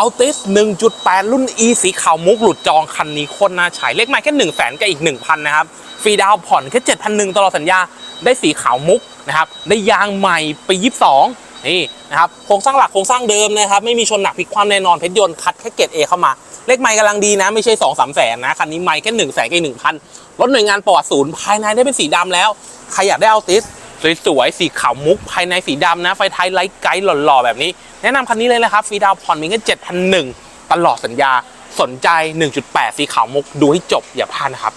อัลติส1.8 รุ่น E สีขาวมุกหลุดจองคันนี้โคตรน่าใช้เลขไม้แค่1 0 0 0 0แสนกับอีก 1,000 นะครับ ฟรีดาวผ่อนแค่7,100ตลอดสัญญา ได้สีขาวมุกนะครับ ได้ยางใหม่ปี 22 นี่นะครับ โครงสร้างหลักโครงสร้างเดิมนะครับ ไม่มีชนหนักพลิกความแน่นอนเพชรยนต์คัดแค่เกรดเอเข้ามา เลขไม้กำลังดีนะ ไม่ใช่ 2 3 แสนนะ คันนี้ไม้แค่1 0 0 0 0แสนกับอีก1,000รถหน่วยงานประวัติศูนย์ภายในได้เป็นสีดำแล้ว ใครอยากได้อัลติส สวยๆ สีขาวมุกภายในสีดำนะ ไฟท้ายไลท์ไกด์หล่อๆ แบบนี้ แนะนำคันนี้เลยนะครับฟรีดาวผ่อนมีแค่7,001 ตลอดสัญญาสนใจ 1.8 สีขาวมุกดูให้จบอย่าพลาดนะครับ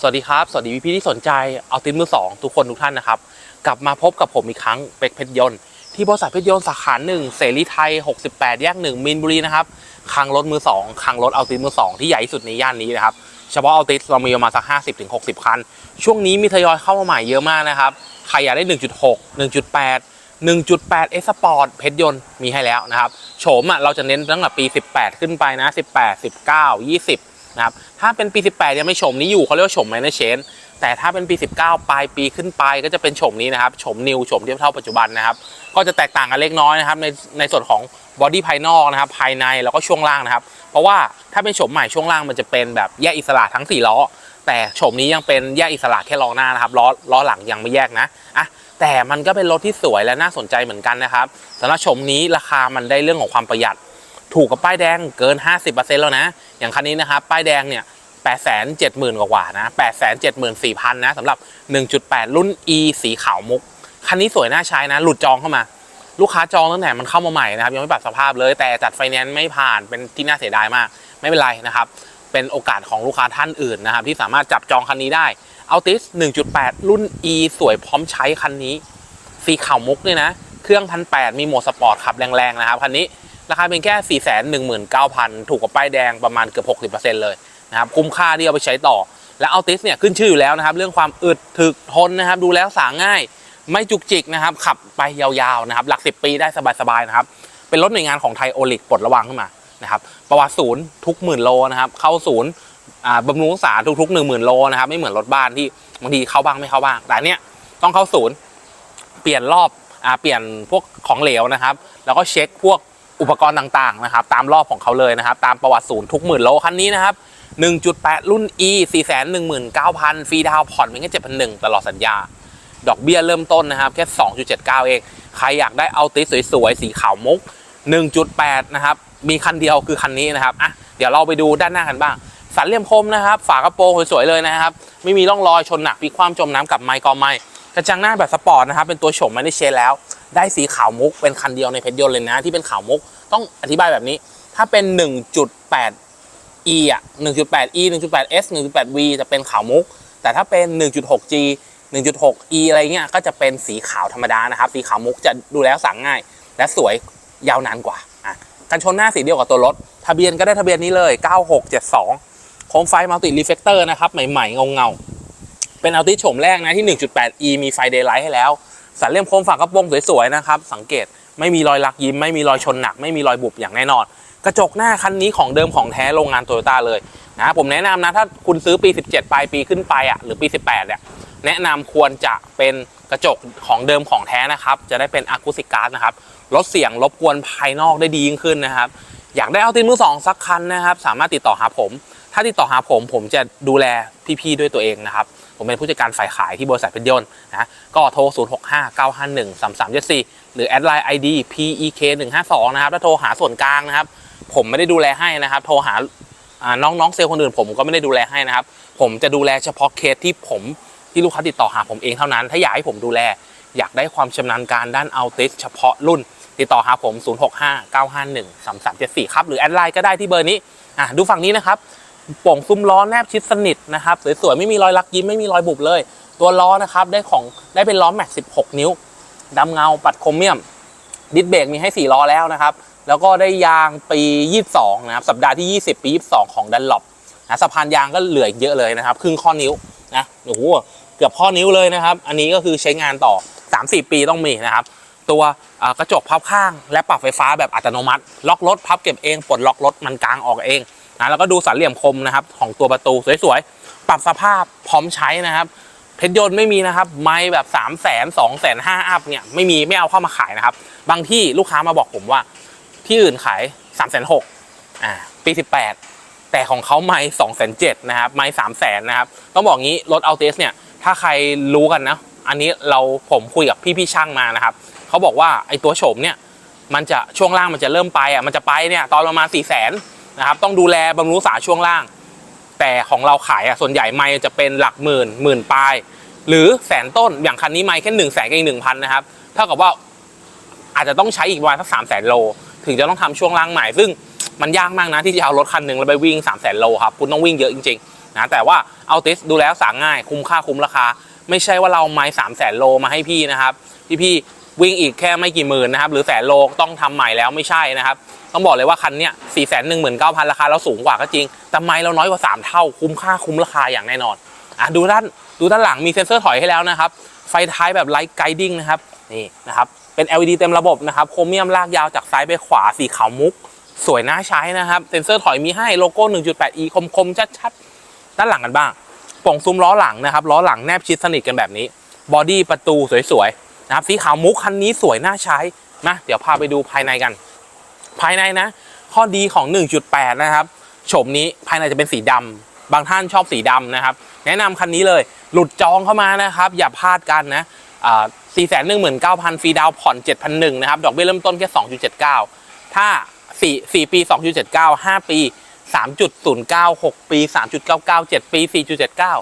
สวัสดีครับ สวัสดีพี่ๆที่สนใจเอาติมมือสองทุกคนทุกท่านนะครับ กลับมาพบกับผมอีกครั้งเป็กเพชรยนต์ที่บริษัทเพชรยนต์สาขาหนึ่งเสรีไทย 68 แยกหนึ่งมีนบุรีนะครับ คลังรถมือสองคลังรถเอาติสมือสองที่ใหญ่ที่สุดในย่านนี้นะครับเฉพาะเอาติสเรามีประมาณสัก 50ถึง60 คัน ช่วงนี้มีทยอยเข้ามาใหม่เยอะมากนะครับใครอยากได้ 1.6 1.8 1.8 S Sport เพชรยนต์มีให้แล้วนะครับ โฉมอะเราจะเน้นตั้งแต่ปี 18 ขึ้นไปนะ 18 19 20 นะครับถ้าเป็นปี 18 ยังไม่โฉมนี้อยู่เขาเรียกว่าโฉมไมเนอร์เชนแต่ถ้าเป็นปี 19 ปลายปีขึ้นไปก็จะเป็นโฉมนี้นะครับโฉมนิวโฉมเทียบเท่าปัจจุบันนะครับก็จะแตกต่างกันเล็กน้อยนะครับในในส่วนของบอดี้ภายนอกนะครับภายในแล้วก็ช่วงล่างนะครับ เพราะว่าถ้าเป็นโฉมใหม่ช่วงล่างมันจะเป็นแบบแยกอิสระทั้ง 4 ล้อ แต่โฉมนี้ยังเป็นแยกอิสระแค่ล้อหน้านะครับล้อล้อหลังยังไม่แยกนะอะแต่มันก็เป็นรถที่สวยและน่าสนใจเหมือนกันนะครับสำหรับโฉมนี้ราคามันได้เรื่องของความประหยัด ถูกกับป้ายแดงเกิน 50%แล้วนะ อย่างคันนี้นะครับป้ายแดงเนี่ย870,000 กว่านะ 874,000 นะสำหรับ 1.8 รุ่น E สีขาวมุก คันนี้สวยน่าใช้นะ หลุดจองเข้ามา ลูกค้าจองตั้งแต่มันเข้ามาใหม่นะครับ ยังไม่ปรับสภาพเลย แต่จัดไฟแนนซ์ไม่ผ่านเป็นที่น่าเสียดายมาก ไม่เป็นไรนะครับ เป็นโอกาสของลูกค้าท่านอื่นนะครับ ที่สามารถจับจองคันนี้ได้เอาติส1.8 รุ่น E สวยพร้อมใช้คันนี้ สีขาวมุกเนี่ยนะ เครื่องพันแมีโหมดสปอร์ตขับแรงๆนะครับคันนี้ ราคาเป็นแค่ 4 1 9 0 0 0 ถูกกว่าป้ายแดงประมาณเกือบ 60%เลยนะครับคุ้มค่าที่เอาไปใช้ต่อ และเอาติสเนี่ยขึ้นชื่ออยู่แล้วนะครับ เรื่องความอึดถึกทนนะครับ ดูแล้วสาง่าย ไม่จุกจิกนะครับ ขับไปยาวๆนะครับหลัก 10 ปีได้สบายๆนะครับเป็นรถหน่วยงานของไทยโอลิกปลดระวังขึ้นมานะครับประวัติศูนย์ทุกหมื่นโลนะครับเข้าศูนย์อ่าบำรุงรักษาทุกๆ1 0,000โลนะครับไม่เหมือนรถบ้านที่บางทีเข้าบ้างไม่เข้าบ้าง แต่เนี่ยต้องเข้าศูนย์เปลี่ยนรอบอเปลี่ยนพวกของเหลวนะครับ แล้วก็เช็คพวก อุปกรณ์ต่างๆนะครับตามรอบของเขาเลยนะครับ ตามประวัติศูนย์ทุกหมื่นโลคันนี้นะครับ 1.8 รุ่น E 419,000ฟรีดาวน์ผ่อนเพียงแค่7,100ตลอดสัญญา ดอกเบี้ยเริ่มต้นนะครับ แค่ 2.79 เอง ใครอยากได้เอาติสสวยๆ สีขาวมุก 1.8 นะครับ มีคันเดียวคือคันนี้นะครับอะเดี๋ยวเราไปดูด้านหน้ากันบ้าง สันเหลี่ยมคมนะครับ ฝากระโปรงสวยๆเลยนะครับ ไม่มีร่องรอยชนหนักพลิกคว่ำจมน้ำกับไมค์กอไมค์ กระจังหน้าแบบสปอร์ตนะครับเป็นตัวโฉมไม่ได้เชนแล้ว ได้สีขาวมุกเป็นคันเดียวในเพชรยนต์เลยนะที่เป็นขาวมุกต้องอธิบายแบบนี้ ถ้าเป็น 1.8 E อะ 1.8 E 1.8 S 1.8 V จะเป็นขาวมุก แต่ถ้าเป็น 1.6 G 1.6 E อะไรเงี้ยก็จะเป็นสีขาวธรรมดานะครับ สีขาวมุกจะดูแล้วสั่งง่าย และสวยยาวนานกว่าอะกันชนหน้าสีเดียวกับตัวรถ ทะเบียนก็ได้ทะเบียนนี้เลย 9672 โคมไฟมัลติรีเฟกเตอร์นะครับ ใหม่ๆ เงาๆ เป็นอัลติโฉมแรกนะที่ 1.8 E มีไฟเดย์ไลท์ให้แล้ว สันเลี่ยมโคมฝากระโปรงสวยๆนะครับ สังเกตไม่มีรอยลักยิ้ม ไม่มีรอยชนหนัก ไม่มีรอยบุบอย่างแน่นอน กระจกหน้าคันนี้ของเดิมของแท้โรงงานโตโยต้าเลยนะผมแนะนำนะถ้าคุณซื้อปี 17 ปลายปีขึ้นไปอะหรือปี 18เนี่ยแนะนำควรจะเป็นกระจกของเดิมของแท้นะครับ จะได้เป็นอะคูสิกการ์ดนะครับลดเสียงรบกวนภายนอกได้ดียิ่งขึ้นนะครับ อยากได้เอาตินมือสองสักคันนะครับ สามารถติดต่อหาผม ถ้าติดต่อหาผมผมจะดูแลพี่ๆด้วยตัวเองนะครับ ผมเป็นผู้จัดการฝ่ายขายที่บริษัทเพชรยนต์นะก็โทร 0 6 5 9 5 1 3 3 7 4 หรือแอดไลน์ ID PEK 1 5 2นะครับถ้าโทรหาส่วนกลางนะครับ ผมไม่ได้ดูแลให้นะครับ โทรหาน้องๆเซลล์คนอื่นผมก็ไม่ได้ดูแลให้นะครับ ผมจะดูแลเฉพาะเคสที่ผมที่ลูกค้าติดต่อหาผมเองเท่านั้น ถ้าอยากให้ผมดูแล อยากได้ความชำนาญการด้านเอาติสเฉพาะรุ่น ติดต่อหาผม 0 6 5 9 5 1 3 3 7 4 ครับ หรือแอดไลน์ก็ได้ที่เบอร์นี้ อะ ดูฝั่งนี้นะครับ โป่งซุ้มล้อแนบชิดสนิทนะครับสวยๆไม่มีรอยลักยิ้มไม่มีรอยบุบเลย ตัวล้อนะครับได้ของได้เป็นล้อแม็ก 16 นิ้วดำเงาปัดโครเมียม ดิสเบรกมีให้ 4 ล้อแล้วนะครับ แล้วก็ได้ยางปี 22 นะครับ สัปดาห์ที่ 20 ปี 22 ของดันหลบนะสะพานยางก็เหลืออีกเยอะเลยนะครับ ครึ่งข้อนิ้วนะโอ้โหเกือบข้อนิ้วเลยนะครับ อันนี้ก็คือใช้งานต่อ 3-4 ปีต้องมีนะครับ ตัวกระจกพับข้าง และปรับไฟฟ้าแบบอัตโนมัติ ล็อกรถพับเก็บเองปลดล็อกรถมันกลางออกเอง นะแล้วก็ดูสันเหลี่ยมคมนะครับของตัวประตูสวยๆ ปรับสภาพพร้อมใช้นะครับเพชรยนต์ไม่มีนะครับ ไม้แบบ3 0 0 0 0 0 2 5 0 0 0อัพเนี่ยไม่มีไม่เอาเข้ามาขายนะครับ บางที่ลูกค้ามาบอกผมว่า ที่อื่นขาย3 6 0 0 0อ่าปี 18 แต่ของเขาไม้2 7 0 0 0นเจ็นะครับไม้3 0 0 0 0นนะครับ ต้องบอกงี้รถเอาเทสเนี่ยถ้าใครรู้กันนะ อันนี้เราผมคุยกับพี่พี่ช่างมานะครับเขาบอกว่าไอ้ตัวโฉมเนี่ยมันจะช่วงล่างมันจะเริ่มไปอะมันจะไปเนี่ยตอนประมาณ4 0 0 0 0 0 นะครับต้องดูแลบำรุงรักษาช่วงล่าง แต่ของเราขายอะส่วนใหญ่ไม่จะเป็นหลักหมื่นหมื่นปลาย หรือแสนต้นอย่างคันนี้ไม่แค่หนึ่งแสนกับอีกหนึ่งพันนะครับเท่ากับว่าอาจจะต้องใช้อีกประมาณสักสามแสนโล ถึงจะต้องทำช่วงล่างใหม่ ซึ่งมันยากมากนะที่จะเอารถคันหนึ่งแล้วไปวิ่ง3 0 0แสนโลครับคุณต้องวิ่งเยอะจริงๆนะแต่ว่าเอาติสดูแล้วสั่งง่าย คุ้มค่าคุ้มราคา ไม่ใช่ว่าเราไม้สามแสนโลมาให้พี่นะครับพี่พี่ๆวิ่งอีกแค่ไม่กี่หมื่นนะครับหรือแสนโลต้องทำใหม่แล้วไม่ใช่นะครับ ต้องบอกเลยว่าคันเนี้ยสี่แสนหนึ่งหมื่นเก้าพันราคาเราสูงกว่าก็จริง แต่ไม้เราน้อยกว่า 3 เท่าคุ้มค่าคุ้มราคาอย่างแน่นอนอะดูด้านดูด้านหลังมีเซ็นเซอร์ถอยให้แล้วนะครับ ไฟท้ายแบบไลท์ไกดิ้งนะครับนี่นะครับเป็น LED เต็มระบบนะครับโครเมียมลากยาวจากซ้ายไปขวาสีขาวมุก สวยน่าใช้นะครับเซ็นเซอร์ถอยมีให้โลโก้ 1.8e คมๆชัดๆด้านหลังกันบ้างป่องซุ้มล้อหลังนะครับล้อหลังแนบชิดสนิทกันแบบนี้บอดี้ประตูสวยๆนะครับสีขาวมุกคันนี้สวยน่าใช้นะเดี๋ยวพาไปดูภายในกัน ภายในนะ ข้อดีของ 1.8 นะครับโฉมนี้ภายในจะเป็นสีดำ บางท่านชอบสีดำนะครับ แนะนำคันนี้เลยหลุดจองเข้ามานะครับ อย่าพลาดกันนะสี่แสนหนึ่งหมื่นเก้าพันฟรีดาวผ่อนเจ็ดพันหนึ่งนะครับ ดอกเบี้ยเริ่มต้นแค่สองจุดเจ็ดเก้าถ้าสี่สี่ปีสองจุดเจ็ดเก้าห้าปีสามจุดศูนย์เก้าหกปีสามจุดเก้าเก้าเจ็ดปีสี่จุดเจ็ดเก้า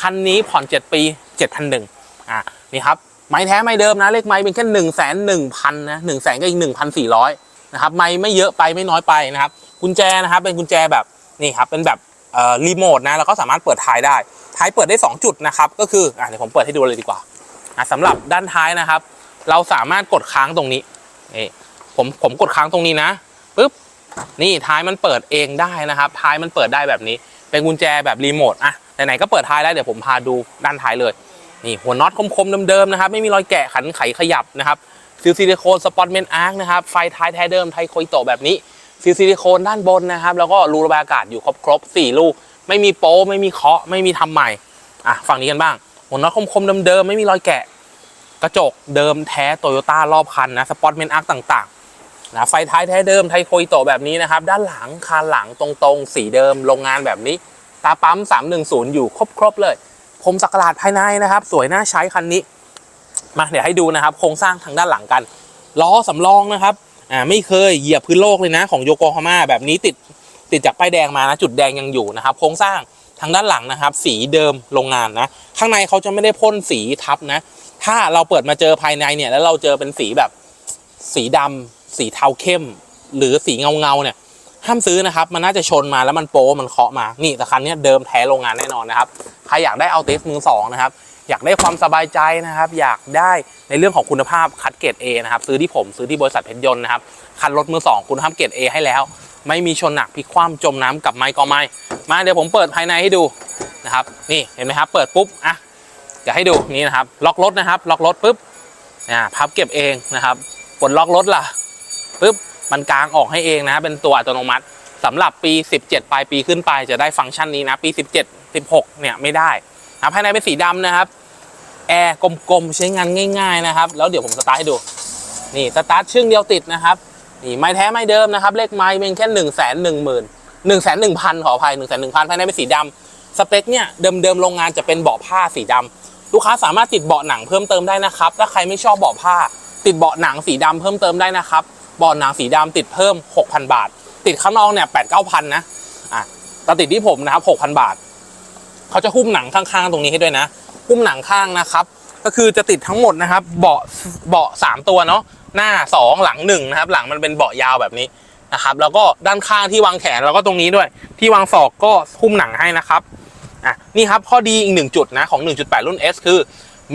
คันนี้ผ่อนเจ็ดปีเจ็ดพันหนึ่งอะนี่ครับ ไม้แท้ไม้เดิมนะ เลขไม้เป็นแค่หนึ่งแสนหนึ่งพันนะหนึ่งแสนก็อีกหนึ่งพันสี่ร้อย นะครับไม้ไม่เยอะไปไม่น้อยไปนะครับกุญแจนะครับเป็นกุญแจแบบนี่ครับเป็นแบบเอ่อรีโมทนะแล้วก็สามารถเปิดท้ายได้ ท้ายเปิดได้ 2 จุดนะครับก็คืออะเดี๋ยวผมเปิดให้ดูเลยดีกว่าอะสำหรับด้านท้ายนะครับ เราสามารถกดค้างตรงนี้นี่ผมผมกดค้างตรงนี้นะปึ๊บนี่ท้ายมันเปิดเองได้นะครับ ท้ายมันเปิดได้แบบนี้ เป็นกุญแจแบบรีโมทอะไหนๆก็เปิดท้ายแล้วเดี๋ยวผมพาดูด้านท้ายเลย นี่หัวน็อตคมๆเดิมๆนะครับ ไม่มีรอยแกะขันไขขยับนะครับ ฟิลซิลิโคนสปอตเมนอาร์คนะครับไฟท้ายแท้เดิมไทโคยโตแบบนี้ฟิลซิลิโคนด้านบนนะครับ แล้วก็รูระบายอากาศอยู่ครบๆสี่ลูก ไม่มีโป้ไม่มีเคาะไม่มีทำใหม่อะฝั่งนี้กันบ้างหัวน็อตคมๆเดิมๆไม่มีรอยแกะ กระจกเดิมแท้โตโยต้ารอบคันนะสปอตเมนอาร์คต่างๆนะไฟท้ายแท้เดิมไทโคอิโตแบบนี้นะครับ ด้านหลังคานหลังตรงๆ สีเดิมโรงงานแบบนี้ ตาปั๊ม 310 อยู่ครบๆเลยคมสักหลาดภายในนะครับ สวยน่าใช้คันนี้ มาเดี๋ยวให้ดูนะครับ โครงสร้างทางด้านหลังกันล้อสำรองนะครับอ่าไม่เคยเหยียบพื้นโลกเลยนะของโยโกฮาม่าแบบนี้ติดติดจากป้ายแดงมานะจุดแดงยังอยู่นะครับ โครงสร้างทางด้านหลังนะครับ สีเดิมโรงงานนะ ข้างในเขาจะไม่ได้พ่นสีทับนะ ถ้าเราเปิดมาเจอภายในเนี่ยแล้วเราเจอเป็นสีแบบสีดำสีเทาเข้ม หรือสีเงาเงาเนี่ยห้ามซื้อนะครับ มันน่าจะชนมาแล้วมันโป๊มันเคาะมา นี่แต่คันเนี้ยเดิมแท้โรงงานแน่นอนนะครับ ใครอยากได้เอาเทสมือสองนะครับ อยากได้ความสบายใจนะครับ อยากได้ในเรื่องของคุณภาพคัดเกรด A นะครับซื้อที่ผมซื้อที่บริษัทเพชรยนต์นะครับคันรถมือสองคุณภาพเกรด A ให้แล้ว ไม่มีชนหนักพลิกคว่ำจมน้ำกับไม้ก็ไม่มาเดี๋ยวผมเปิดภายในให้ดูนะครับนี่เห็นไหมครับ เปิดปุ๊บอะเดี๋ยวให้ดูนี่นะครับล็อกรถนะครับล็อกรถปุ๊บอ่าพับเก็บเองนะครับปลดล็อกรถล่ะปุ๊บมันกลางออกให้เองนะเป็นตัวอัตโนมัติสำหรับปี 17 ปลายปีขึ้นไปจะได้ฟังก์ชันนี้นะ ปี 17 16 เนี่ยไม่ได้นะภายในเป็นสีดำนะครับ แอร์กลมๆ ใช้งานง่าย ๆนะครับ แล้วเดี๋ยวผมสตาร์ทให้ดู นี่สตาร์ทชึ่งเดียวติดนะครับ นี่ไม้แท้ไม้เดิมนะครับ เลขไม้เป็นแค่1นึ่งแสนหนึ่งหมื่นหนึ่งแสนหนึ่งพันขออภัยหนึ่งแสนหนึ่งพันภายในเป็นสีดำสเปคเนี่ยเดิมๆโรงงานจะเป็นเบาะผ้าสีดำลูกค้าสามารถติดเบาะหนังเพิ่มเติมได้นะครับ ถ้าใครไม่ชอบเบาะผ้า ติดเบาะหนังสีดำเพิ่มเติมได้นะครับ เบาะหนังสีดำติดเพิ่ม 6,000 บาท ติดข้างนอกเนี่ย8 9 0 0 0นะอะแต่ติดที่ผมนะครับ6,000 บาท เขาจะหุ้มหนังข้างๆ ตรงนี้ให้ด้วยนะ หุ้มหนังข้างนะครับ ก็คือจะติดทั้งหมดนะครับ เบาะเบาะสามตัวเนาะหน้า 2 หลัง1นะครับ หลังมันเป็นเบาะยาวแบบนี้นะครับ แล้วก็ด้านข้างที่วางแขนแล้วก็ตรงนี้ด้วย ที่วางศอกก็หุ้มหนังให้นะครับอะนี่ครับข้อดีอีกหนึ่งจุดนะของ 1.8 รุ่น S คือ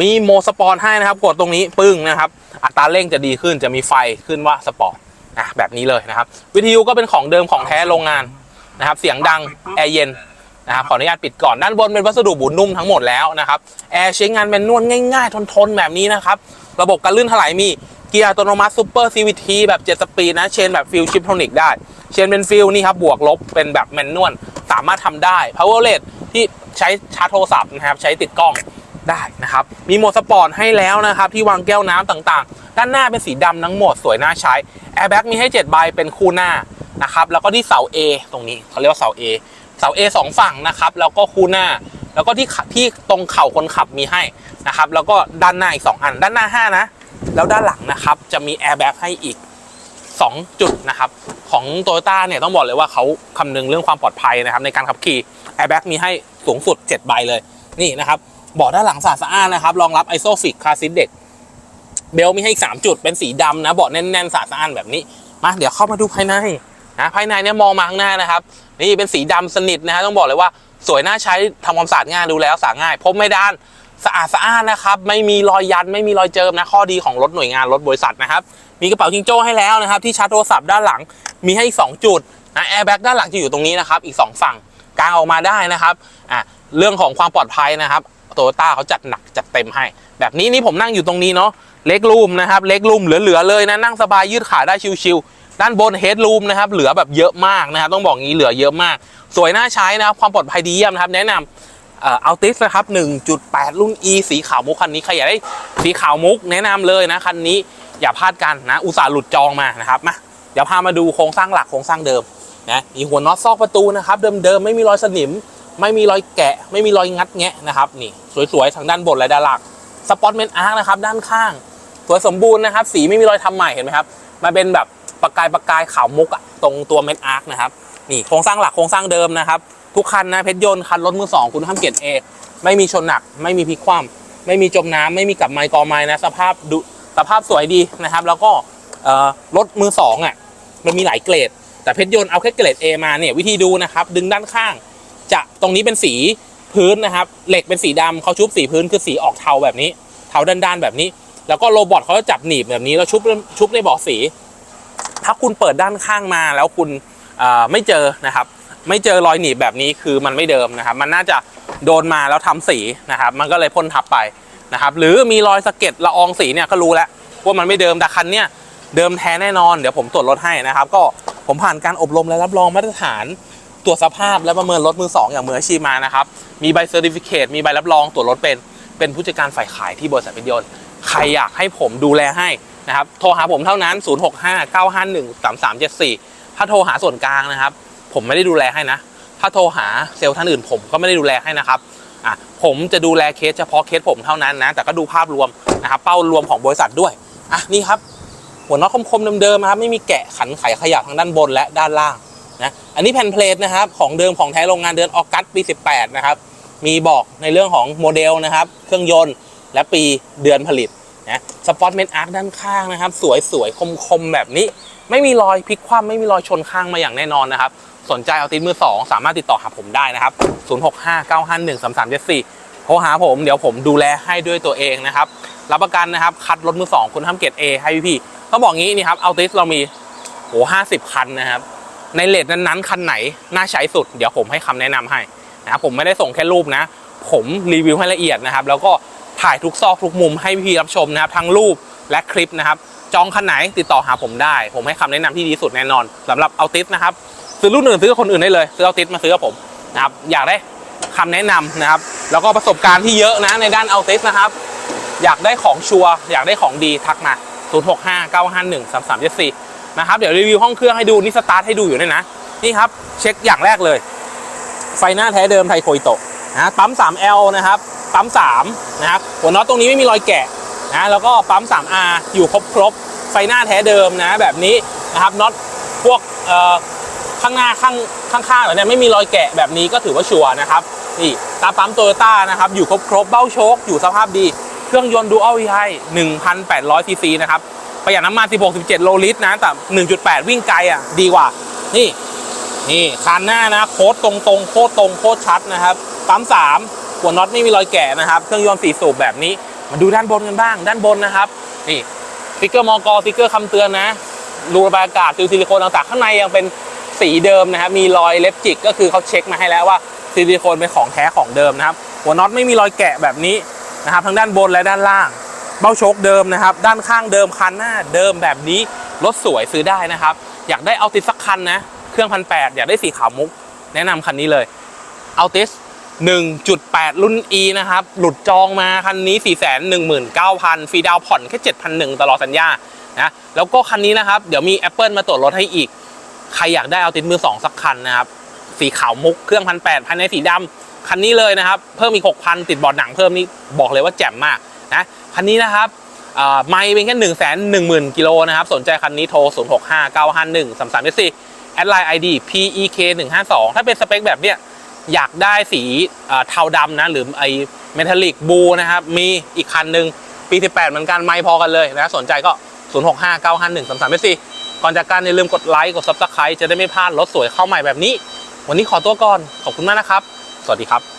มีโมสปอร์ตให้นะครับ กดตรงนี้ปึ้งนะครับ อัตราเร่งจะดีขึ้นจะมีไฟขึ้นว่าสปอร์ตอะแบบนี้เลยนะครับ วิทยุก็เป็นของเดิมของแท้โรงงานนะครับ เสียงดังแอร์เย็น นะครับขออนุญาตปิดก่อนด้านบนเป็นวัสดุบุนุ่มทั้งหมดแล้วนะครับแอร์ใช้งานเป็นนวลง่ายๆ ทนๆ แบบนี้นะครับ ระบบการลื่นถลายมีเกียร์อัตโนมัติซูเปอร์ CVT แบบ7สปีดนะเชนแบบฟิลชิปโทนิกได้ เชนเป็นฟิลนี่ครับบวกลบเป็นแบบแมนนวลสามารถทำได้ power rate ที่ใช้ชาร์จโทรศัพท์นะครับใช้ติดกล้องได้นะครับ มีโหมดสปอร์ตให้แล้วนะครับ ที่วางแก้วน้ำต่างๆ ด้านหน้าเป็นสีดำทั้งหมดสวยน่าใช้แอร์แบ็กมีให้7ใบเป็นคู่หน้านะครับแล้วก็ที่เสา A ตรงนี้เขาเรียกว่าเสา A เสา A สองฝั่งนะครับ แล้วก็คู่หน้า แล้วก็ที่ที่ตรงเข่าคนขับมีให้นะครับ แล้วก็ด้านหน้าอีก 2 อัน ด้านหน้า 5 นะ แล้วด้านหลังนะครับจะมีแอร์แบ็กให้อีก 2 จุดนะครับ ของ t o y ต้าเนี่ยต้องบอกเลยว่าเขาคำนึงเรื่องความปลอดภัยนะครับในการขับขี่แอร์แบ็กมีให้สูงสุด 7 ใบเลย นี่นะครับเบาะด้านหลังสะอาดสะอ้านนะครับรองรับไอโซฟิกคาซิดเด็กเบลมีให้อีก3จุดเป็นสีดำนะเบาะแน่นๆสะอาดสะอ้านแบบนี้มาเดี๋ยวเข้ามาดูภายในนะภายในเนี่ยมองมาข้างหน้านะครับ นี่เป็นสีดำสนิทนะฮะต้องบอกเลยว่าสวยน่าใช้ทำความสะอาดง่ายดูแล้วสะอาดง่ายพบไม่ด้านสะอาดสะอ้านนะครับไม่มีรอยยันไม่มีรอยเจิมนะข้อดีของรถหน่วยงานรถบริษัทนะครับมีกระเป๋าจิงโจ้ให้แล้วนะครับที่ชาร์จโทรศัพท์ด้านหลังมีให้อีก 2 จุดนะแอร์แบ็กด้านหลังจะอยู่ตรงนี้นะครับอีก 2 ฝั่งกางออกมาได้นะครับอะเรื่องของความปลอดภัยนะครับโตโยต้าเขาจัดหนักจัดเต็มให้ แบบนี้นี่ผมนั่งอยู่ตรงนี้เนาะเล็กรูมนะครับเล็กรูมเหลือๆเลยนะนั่งสบายยืดขาได้ชิวๆ ด้านบนเฮดรูมนะครับเหลือแบบเยอะมากนะครับต้องบอกงี้เหลือเยอะมาก สวยน่าใช้นะครับความปลอดภัยดีเยี่ยมนะครับ แนะนำเอ่ออัลติสนะครับ 1.8 รุ่น E สีขาวมุกคันนี้ใครอยากได้สีขาวมุกแนะนำเลยนะคันนี้อย่าพลาดกันนะ อุตส่าห์หลุดจองมานะครับมาเดี๋ยวพามาดูโครงสร้างหลักโครงสร้างเดิมนะมีหัวน็อตซอกประตูนะครับเดิมๆไม่มีรอยสนิม ไม่มีรอยแกะ ไม่มีรอยงัดแงะนะครับนี่สวยๆทางด้านบนและด้านหลังสปอตเมนอาร์คนะครับด้านข้างสวยสมบูรณ์นะครับ สีไม่มีรอยทำใหม่เห็นไหมครับมาเป็นแบบ ประกายประกายขาวมุกอะตรงตัวเม็ดอาร์คนะครับนี่โครงสร้างหลักโครงสร้างเดิมนะครับ ทุกคันนะเพชรยนต์คันรถมือสองคุณห้ามเกียรติเอไม่มีชนหนัก ไม่มีพลิกคว่ำไม่มีจมน้ำไม่มีกับไม้กอไม้นะสภาพดุสภาพสวยดีนะครับ แล้วก็รถมือสองอะมันมีหลายเกรด แต่เพชรยนต์เอาแค่เกรด A มาเนี่ยวิธีดูนะครับดึงด้านข้าง จะตรงนี้เป็นสีพื้นนะครับ เหล็กเป็นสีดำเขาชุบสีพื้นคือสีออกเทาแบบนี้ เทาด้านๆแบบนี้ แล้วก็โรบอทเขาจะจับหนีบแบบนี้แล้วชุบชุบในบาะสี ถ้าคุณเปิดด้านข้างมาแล้วคุณไม่เจอนะครับ ไม่เจอรอยหนีบแบบนี้คือมันไม่เดิมนะครับ มันน่าจะโดนมาแล้วทำสีนะครับ มันก็เลยพ่นทับไปนะครับ หรือมีรอยสะเก็ดละอองสีเนี่ยก็รู้แล้วว่ามันไม่เดิมแต่คันเนี่ยเดิมแท้แน่นอนเดี๋ยวผมตรวจรถให้นะครับ ก็ผมผ่านการอบรมและรับรองมาตรฐานตรวจสภาพและประเมินรถมือสองอย่างมืออาชีพมานะครับ มีใบเซอร์ติฟิเคตมีใบรับรองตรวจรถเป็น เป็นผู้จัดการฝ่ายขายที่บริษัทเป็นยนต์ใครอยากให้ผมดูแลให้ นะครับโทรหาผมเท่านั้น 0659513374 ถ้าโทรหาส่วนกลางนะครับ ผมไม่ได้ดูแลให้นะ ถ้าโทรหาเซลล์ท่านอื่น ผมก็ไม่ได้ดูแลให้นะครับอะผมจะดูแลเคสเฉพาะเคสผมเท่านั้นนะแต่ก็ดูภาพรวมนะครับเป้ารวมของบริษัทด้วยอะนี่ครับหัวน็อตคมๆเดิมๆนะครับไม่มีแกะขันไขขยับทางด้านบนและด้านล่างนะอันนี้แผ่นเพลทนะครับของเดิมของแท้โรงงานเดือนออกัสปี 18 นะครับ มีบอกในเรื่องของโมเดลนะครับ เครื่องยนต์และปีเดือนผลิต นะสปอตเมนอาร์คด้านข้างนะครับ สวยสวยคมคมๆแบบนี้ ไม่มีรอยพลิกคว่ำไม่มีรอยชนข้างมาอย่างแน่นอนนะครับ สนใจเอาติดมือ 2 สามารถติดต่อหาผมได้นะครับ 0659513374 โทรหาผมเดี๋ยวผมดูแลให้ด้วยตัวเองนะครับรับประกันนะครับ คัดรถมือ 2 คุณทำเกรด A ให้พี่ๆต้องบอกงี้นี่ครับเอาติสเรามีโอ้ห้าสิบคันนะครับ ในเลทนั้นๆ คันไหนน่าใช้สุด เดี๋ยวผมให้คำแนะนำให้นะครับผมไม่ได้ส่งแค่รูปนะ ผมรีวิวให้ละเอียดนะครับ แล้วก็ ถ่ายทุกซอกทุกมุมให้พี่รับชมนะครับ ทั้งรูปและคลิปนะครับ จองคันไหนติดต่อหาผมได้ ผมให้คำแนะนำที่ดีสุดแน่นอนสำหรับเอาติสนะครับ ซื้อรุ่นอื่นซื้อกับคนอื่นได้เลย ซื้อเอาติสมาซื้อกับผมนะครับ อยากได้คำแนะนำนะครับ แล้วก็ประสบการณ์ที่เยอะนะในด้านเอาติสนะครับ อยากได้ของชัวร์อยากได้ของดีทักมา 0659513374 นะครับ เดี๋ยวรีวิวห้องเครื่องให้ดูนี่สตาร์ทให้ดูอยู่ด้วยนะ นี่ครับเช็คอย่างแรกเลย ไฟหน้าแท้เดิมไทโคอิโตะนะปั๊ม 3L นะครับ ปั๊ม3นะครับหัวน็อตตรงนี้ไม่มีรอยแกะนะแล้วก็ปั๊ม 3R อยู่ครบครบไฟหน้าแท้เดิมนะแบบนี้นะครับน็อตพวกเอ่อข้างหน้าข้างข้างๆเหล่านี้ไม่มีรอยแกะแบบนี้ก็ถือว่าชัวร์นะครับนี่ตาปั๊มโตโยต้านะครับอยู่ครบครบเบ้าโชคอยู่สภาพดีเครื่องยนต์ดูอัลวีไฮ1,800ซีซีนะครับประหยัดน้ำมัน 16-17 โลลิตรนะแต่ 1.8 วิ่งไกลอะดีกว่า นี่นี่คันหน้านะโค้ดตรงตรงๆโคตรตรงโคตรชัดนะครับปั๊มสาม หัวน็อตไม่มีรอยแกะนะครับ เครื่องยนต์สี่สูบแบบนี้ มาดูด้านบนกันบ้าง ด้านบนนะครับ นี่สติ๊กเกอร์มอกรสติ๊กเกอร์คำเตือนนะรูระบายอากาศซิลซิลิโคนต่างๆ ข้างในยังเป็นสีเดิมนะครับ มีรอยเล็บจิกก็คือเขาเช็คมาให้แล้วว่าซิลิโคนเป็นของแท้ของเดิมนะครับ หัวน็อตไม่มีรอยแกะแบบนี้นะครับ ทั้งด้านบนและด้านล่าง เบ้าโชคเดิมนะครับ ด้านข้างเดิมคันหน้าเดิมแบบนี้รถสวยซื้อได้นะครับ อยากได้เอาติดสักคันนะ เครื่องพันแปดอยากได้สีขาวมุก แนะนำคันนี้เลยเอาติส 1.8 รุ่น E นะครับ หลุดจองมาคันนี้ 419,000 ฟรีดาวผ่อนแค่ 7,100 ตลอดสัญญา นะ แล้วก็คันนี้นะครับ เดี๋ยวมี Apple มาตรวจรถให้อีก ใครอยากได้เอาติดมือ 2 สักคันนะครับ สีขาวมุก เครื่องพันแปดภายในสีดำคันนี้เลยนะครับ เพิ่มอีก 6,000 ติดบอร์ดหนังเพิ่มนี่บอกเลยว่าแจ่มมากนะ คันนี้นะครับอ่าไม่เป็นแค่1 1 0 0 0 0กิโลนะครับ สนใจคันนี้โทร 0 6 5 9 5 1 3 3 4แอดไลน์ ID PEK 1 5 2ถ้าเป็นสเปคแบบเนี้ย อยากได้สีเทาดำนะ หรือไอเมทัลลิกบูนะครับ มีอีกคันหนึ่งปี 18 เหมือนกัน ไม่พอกันเลยนะ สนใจก็ 0 6 5 9 5 1 3 3 4ก่อนจากการอย่าลืมกดไลค์ กด Subscribe จะได้ไม่พลาดรถสวยเข้าใหม่แบบนี้ วันนี้ขอตัวก่อน ขอบคุณมากนะครับ สวัสดีครับ